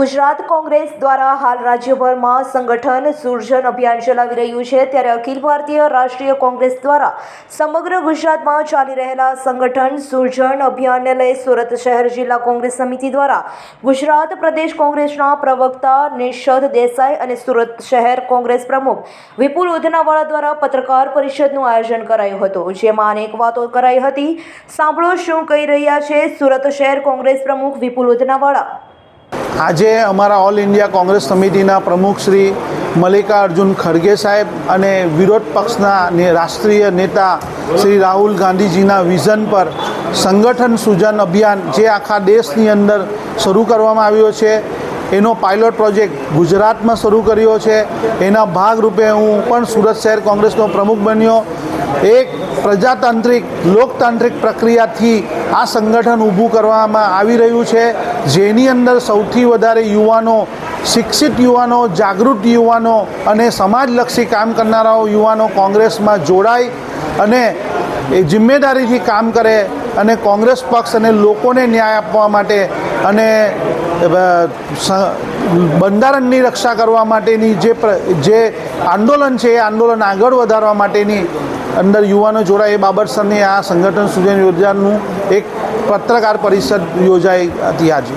ગુજરાત કોંગ્રેસ દ્વારા હાલ રાજ્યભરમાં સંગઠન સૂર્જન અભિયાન ચલાવી રહ્યું છે. ત્યારે અખિલ ભારતીય રાષ્ટ્રીય કોંગ્રેસ દ્વારા સમગ્ર ગુજરાતમાં ચાલી રહેલા સંગઠન સૂર્જન અભિયાનને લઈ સુરત શહેર જિલ્લા કોંગ્રેસ સમિતિ દ્વારા ગુજરાત પ્રદેશ કોંગ્રેસના પ્રવક્તા નિષદ દેસાઈ અને સુરત શહેર કોંગ્રેસ પ્રમુખ વિપુલ ઉધનાવાળા દ્વારા પત્રકાર પરિષદનું આયોજન કરાયું હતું, જેમાં અનેક વાતો કરાઈ હતી. સાંભળો શું કહી રહ્યા છે સુરત શહેર કોંગ્રેસ પ્રમુખ વિપુલ ઉધનાવાળા. આજે અમારા ઓલ ઇન્ડિયા કોંગ્રેસ સમિતિના પ્રમુખ શ્રી મલ્લિકાર્જુન ખડગે સાહેબ અને વિરોધ પક્ષના રાષ્ટ્રીય નેતા શ્રી રાહુલ ગાંધીજીના વિઝન પર સંગઠન સૂજન અભિયાન જે આખા દેશની અંદર શરૂ કરવામાં આવ્યો છે, એનો પાયલોટ પ્રોજેક્ટ ગુજરાતમાં શરૂ કર્યો છે, એના ભાગરૂપે હું પણ સુરત શહેર કોંગ્રેસનો પ્રમુખ બન્યો. એક પ્રજાતાંત્રિક, લોકતાંત્રિક પ્રક્રિયાથી આ સંગઠન ઊભું કરવામાં આવી રહ્યું છે. જેની અંદર સૌથી વધારે યુવાનો, શિક્ષિત યુવાનો, જાગૃત યુવાનો અને સમાજલક્ષી કામ કરનારાઓ યુવાનો કોંગ્રેસમાં જોડાય અને એ જિમ્મેદારીથી કામ કરે અને કોંગ્રેસ પક્ષ અને લોકોને ન્યાય આપવા માટે અને બંધારણની રક્ષા કરવા માટેની જે જે આંદોલન છે, એ આંદોલન આગળ વધારવા માટેની અંદર યુવાનો જોડાય, એ બાબતસરની આ સંગઠન સૂચન યોજનાનું એક પત્રકાર પરિષદ યોજાઈ હતી આજે.